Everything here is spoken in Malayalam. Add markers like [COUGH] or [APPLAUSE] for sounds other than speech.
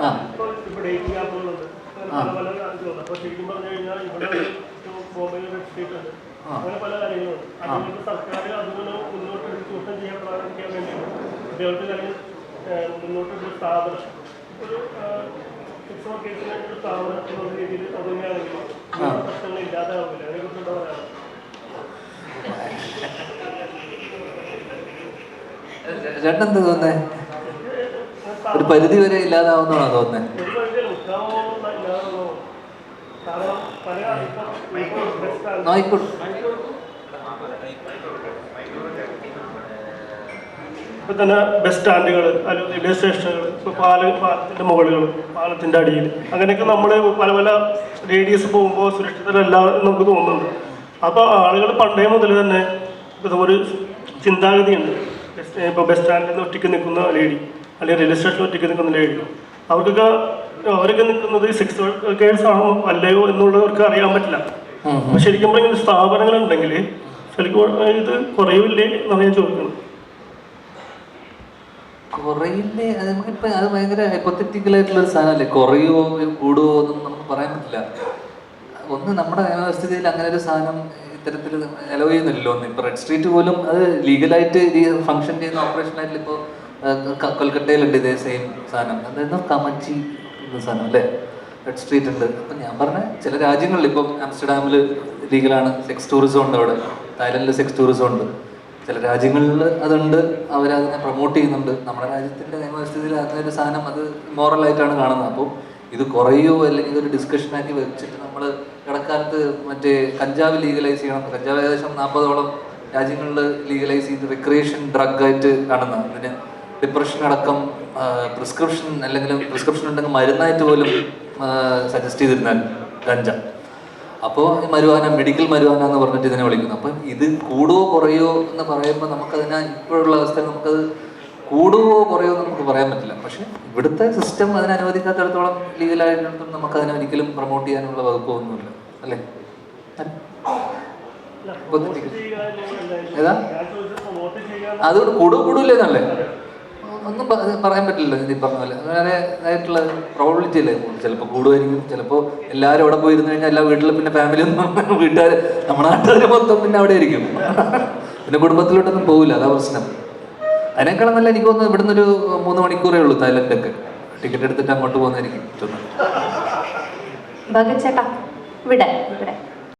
ആ. ആ. കുട്ടികൾക്ക് തന്നെ ഒരു പരിധി വരെ ഇല്ലാതാവുന്നതാണോ തോന്നുന്നത് ഇപ്പൊ തന്നെ ബസ് സ്റ്റാൻഡുകൾ റെയിൽവേ സ്റ്റേഷനുകൾ ഇപ്പോൾ പാല പാലത്തിന്റെ മുകളിൽ പാലത്തിന്റെ അടിയിൽ. അങ്ങനെയൊക്കെ നമ്മൾ പല പല റേഡിയസ് പോകുമ്പോൾ സുരക്ഷിതരല്ല എന്ന് നമുക്ക് തോന്നുന്നുണ്ട്. അപ്പോൾ ആളുകൾ പണ്ടേ മുതൽ തന്നെ ഇപ്പൊ ഒരു ചിന്താഗതിയുണ്ട്. ഇപ്പോൾ ബസ് സ്റ്റാൻഡിൽ നിന്ന് ഒറ്റയ്ക്ക് നിൽക്കുന്ന ലേഡി അല്ലെങ്കിൽ റിയൽ എസ്റ്റേറ്റിൽ ഒറ്റയ്ക്ക് നിൽക്കുന്ന ലേഡി അവർക്കൊക്കെ അവരൊക്കെ നിൽക്കുന്നത് സിക്സ് വർക്കേഴ്സ് ആണോ അല്ലയോ എന്നുള്ളവർക്ക് അറിയാൻ പറ്റില്ല. ശരിക്കും പറഞ്ഞ സ്ഥാപനങ്ങളുണ്ടെങ്കിൽ ശരിക്കും ഇത് കുറയില്ലേ എന്നാണ് ഞാൻ ചോദിക്കുന്നത്. കുറയില്ലേ? അത് നമുക്കിപ്പോൾ അത് ഭയങ്കര ഹൈപ്പത്തറ്റിക്കൽ ആയിട്ടുള്ള ഒരു സാധനമല്ലേ? കുറയുമോ കൂടുമോ എന്നൊന്നും നമുക്ക് പറയാൻ പറ്റില്ല. ഒന്ന് നമ്മുടെ നിയമവ്യവസ്ഥിതിയിൽ അങ്ങനെ ഒരു സാധനം ഇത്തരത്തിൽ അലോ ചെയ്യുന്നില്ലല്ലോ. ഒന്ന് ഇപ്പോൾ റെഡ് സ്ട്രീറ്റ് പോലും അത് ലീഗലായിട്ട് ഫംഗ്ഷൻ ചെയ്യുന്ന ഓപ്പറേഷൻ ആയിട്ട് ഇപ്പോൾ കൊൽക്കട്ടയിലുണ്ട് ഇതേ സെയിം സാധനം. അതായത് കമച്ചി എന്ന സാധനം അല്ലേ? റെഡ് സ്ട്രീറ്റ് ഉണ്ട്. അപ്പം ഞാൻ പറഞ്ഞ ചില രാജ്യങ്ങളിൽ ഇപ്പം ആംസ്റ്റർഡാമിൽ ലീഗലാണ് സെക്സ് ടൂറിസം ഉണ്ട് അവിടെ. തായ്ലൻഡിൽ സെക്സ് ടൂറിസം ഉണ്ട്. ചില രാജ്യങ്ങളിൽ അതുണ്ട്. അവരതിനെ പ്രൊമോട്ട് ചെയ്യുന്നുണ്ട്. നമ്മുടെ രാജ്യത്തിന്റെ നിയമവ്യവസ്ഥയിൽ അതിനൊരു സാധനം അത് മോറൽ ആയിട്ടാണ് കാണുന്നത്. അപ്പോൾ ഇത് കുറയോ അല്ലെങ്കിൽ ഒരു ഡിസ്കഷനാക്കി വെച്ചിട്ട് നമ്മൾ ഇടക്കാലത്ത് മറ്റേ കഞ്ചാവ് ലീഗലൈസ് ചെയ്യണം. കഞ്ചാവ് ഏകദേശം നാൽപ്പതോളം രാജ്യങ്ങളിൽ ലീഗലൈസ് ചെയ്ത് റിക്രിയേഷൻ ഡ്രഗ് ആയിട്ട് കാണുന്നത് അതിന് ഡിപ്രഷൻ അടക്കം പ്രിസ്ക്രിപ്ഷൻ അല്ലെങ്കിൽ പ്രിസ്ക്രിപ്ഷൻ ഉണ്ടെങ്കിൽ മരുന്നായിട്ട് പോലും സജസ്റ്റ് ചെയ്തിരുന്നാൽ ഗഞ്ച. അപ്പോൾ മരുവാന മെഡിക്കൽ മരുവാന എന്ന് പറഞ്ഞിട്ട് ഇതിനെ വിളിക്കുന്നു. അപ്പം ഇത് കൂടുവോ കുറയോ എന്ന് പറയുമ്പോൾ നമുക്കതിനെ ഇപ്പോഴുള്ള അവസ്ഥയിൽ നമുക്കത് കൂടുവോ കുറയോ എന്ന് നമുക്ക് പറയാൻ പറ്റില്ല. പക്ഷെ ഇവിടുത്തെ സിസ്റ്റം അതിനെ അനുവദിക്കാത്തടത്തോളം ലീഗലായിട്ടും നമുക്ക് അതിനെ ഒരിക്കലും പ്രൊമോട്ട് ചെയ്യാനുള്ള വകുപ്പൊന്നുമില്ല അല്ലേ? ഏതാ? അതുകൊണ്ട് കൂടുവോ കൂടൂലേന്നല്ലേ ഒന്നും പറയാൻ പറ്റില്ല ഈ പറഞ്ഞ പോലെ. അങ്ങനെ ഇതായിട്ടുള്ള പ്രോബിലിറ്റി അല്ലേ ചിലപ്പോൾ കൂടുമായിരിക്കും. ചിലപ്പോൾ എല്ലാവരും അവിടെ പോയിരുന്നു കഴിഞ്ഞാൽ എല്ലാ വീട്ടിലും പിന്നെ ഫാമിലി ഒന്നും [LAUGHS] വീട്ടുകാർ നമ്മുടെ നാട്ടുകാർ മൊത്തം പിന്നെ അവിടെ ആയിരിക്കും [LAUGHS] പിന്നെ കുടുംബത്തിലോട്ടൊന്നും പോകില്ല അതാ പ്രശ്നം. അതിനേക്കാളും നല്ല എനിക്ക് തോന്നുന്നു ഇവിടുന്ന് ഒരു മൂന്ന് മണിക്കൂറേ ഉള്ളൂ തായ്ലൻഡൊക്കെ ടിക്കറ്റ് എടുത്തിട്ട് അങ്ങോട്ട് പോകുന്നതായിരിക്കും. ചേട്ടാ ഇവിടെ ഇവിടെ.